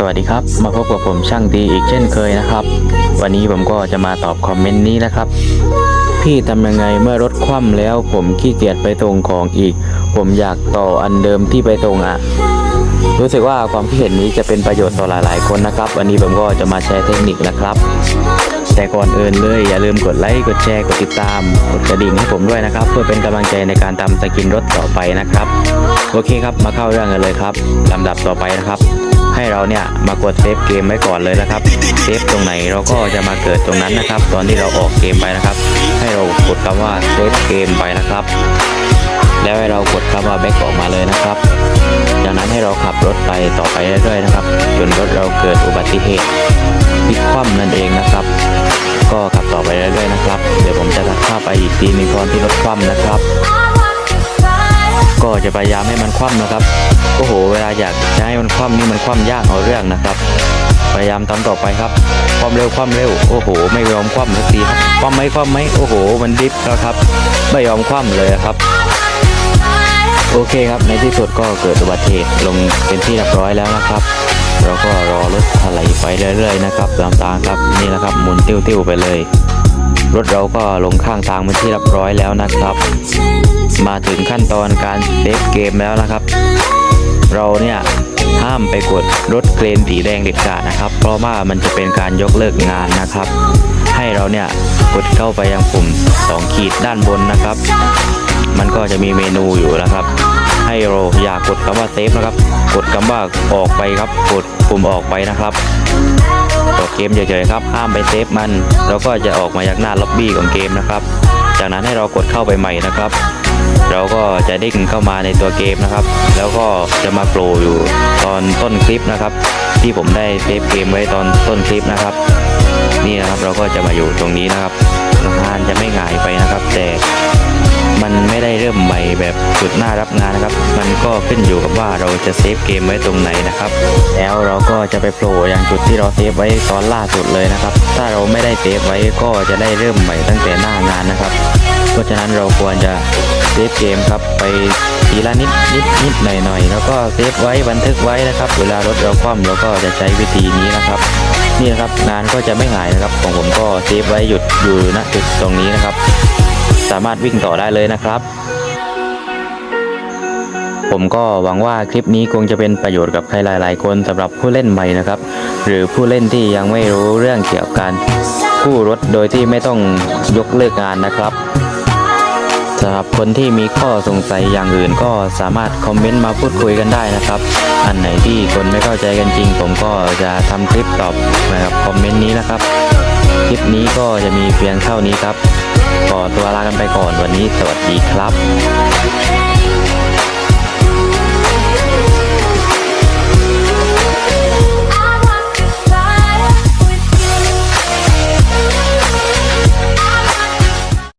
สวัสดีครับ มาพบกับผมช่างดีอีกเช่นเคยนะครับ วันนี้ผมก็จะมาตอบคอมเมนต์นี้นะครับ พี่ทำยังไงเมื่อรถคว่ำแล้ว ผมขี้เกียจไปตรงของอีก ผมอยากต่ออันเดิมที่ไปตรงอะรู้สึกว่าความคิดเห็นนี้จะเป็นประโยชน์ต่อหลาย ๆ คนนะครับ วันนี้ผมก็จะมาแชร์เทคนิคนะครับ แต่ก่อนอื่นเลยอย่าลืมกดไลค์กดแชร์กดติดตาม กดกระดิ่งให้ผมด้วยนะครับ เพื่อเป็นกำลังใจในการทำสกินรถต่อไปนะครับ โอเคครับมาเข้าเรื่องกันเลยครับลำดับต่อไปนะครับ ให้เราเนี่ยมากดเซฟเกมไว้ก่อนเลยนะครับเซฟตรงไหนเราก็จะมาเกิดตรงนั้นนะครับ ตอนที่เราออกเกมไปนะครับ ให้เรากดคำว่าเซฟเกมไปนะครับ แล้วให้เรากดคำว่าแบ็กออกมาเลยนะครับ จากนั้นให้เราขับรถไปต่อไปเรื่อยๆนะครับจนรถเราเกิดอุบัติเหตุพลิกคว่ำนั่นเองนะครับ ก็ขับต่อไปเรื่อยๆนะครับ เดี๋ยวผมจะตัดภาพไปอีกทีหนึงตอนที่รถคว่ำนะครับ ก็จะพยายามให้มันคว่ำนะครับ โอ้โห เวลาอยากจะให้มันคว่ำนี่มันคว่ำยากเอาเรื่องนะครับ พยายามทำต่อไปครับ ความเร็วความเร็ว โอ้โห ไม่ยอมคว่ำสักทีครับ คว่ำไหมคว่ำไหมโอ้โห มันดิฟแล้วครับ ไม่ยอมคว่ำเลยครับ โอเคครับ ในที่สุดก็เกิดอุบัติเหตุลงเป็นที่เรียบร้อยแล้วนะครับเราก็รอรถถลายไปเรื่อยๆนะครับตามทางครับนี่นะครับหมุนติ้วๆไปเลย รถเราก็ลงข้างทางเป็นที่เรียบร้อยแล้วนะครับ มาถึงขั้นตอนการเซฟเกมแล้วนะครับ เราเนี่ยห้ามไปกดรถเครนสีแดงเด็ดขาดนะครับ เพราะว่ามันจะเป็นการยกเลิกงานนะครับ ให้เราเนี่ยกดเข้าไปยังปุ่ม 2 ขีดด้านบนนะครับ มันก็จะมีเมนูอยู่นะครับ ให้เราอยากกดคำว่าเซฟนะครับ กดคำว่าออกไปครับ กดปุ่มออกไปนะครับต่อเกมเฉยๆครับห้ามไปเซฟมันเราก็จะออกมาจากหน้าล็อบบี้ของเกมนะครับ จากนั้นให้เรากดเข้าไปใหม่นะครับ เราก็จะเด้งเข้ามาในตัวเกมนะครับ แล้วก็จะมาโผล่อยู่ตอนต้นคลิปนะครับ ที่ผมได้เซฟเกมไว้ตอนต้นคลิปนะครับ นี่นะครับเราก็จะมาอยู่ตรงนี้นะครับงานจะไม่หงายไปนะครับ แต่มันไม่ได้เริ่มใหม่แบบจุดหน้ารับงานนะครับ มันก็ขึ้นอยู่กับว่าเราจะเซฟเกมไว้ตรงไหนนะครับ แล้วเราก็จะไปโผล่อย่างจุดที่เราเซฟไว้ตอนล่าสุดเลยนะครับ ถ้าเราไม่ได้เซฟไว้ก็จะได้เริ่มใหม่ตั้งแต่หน้างานนะครับ เพราะฉะนั้นเราควรจะเซฟเกมครับไป ทีละนิดนิดนิดหน่อยหน่อยแล้วก็เซฟไว้บันทึกไว้นะครับ เวลารถเราคว่ำเราก็จะใช้วิธีนี้นะครับนี่นะครับงานก็จะไม่หายนะครับ ของผมก็เซฟไว้หยุดอยู่ณจุดตรงนี้นะครับ สามารถวิ่งต่อได้เลยนะครับผมก็หวังว่าคลิปนี้คงจะเป็นประโยชน์กับใครหลาย ๆ คนสำหรับผู้เล่นใหม่นะครับ หรือผู้เล่นที่ยังไม่รู้เรื่องเกี่ยวกับการกู้รถโดยที่ไม่ต้องยกเลิกงานนะครับ สำหรับคนที่มีข้อสงสัยอย่างอื่นก็สามารถคอมเมนต์มาพูดคุยกันได้นะครับ อันไหนที่คนไม่เข้าใจกันจริง ผมก็จะทำคลิปตอบนะครับคอมเมนต์นี้นะครับ คลิปนี้ก็จะมีเพียงเท่านี้ครับขอตัวลากันไปก่อนวันนี้สวัสดีครับ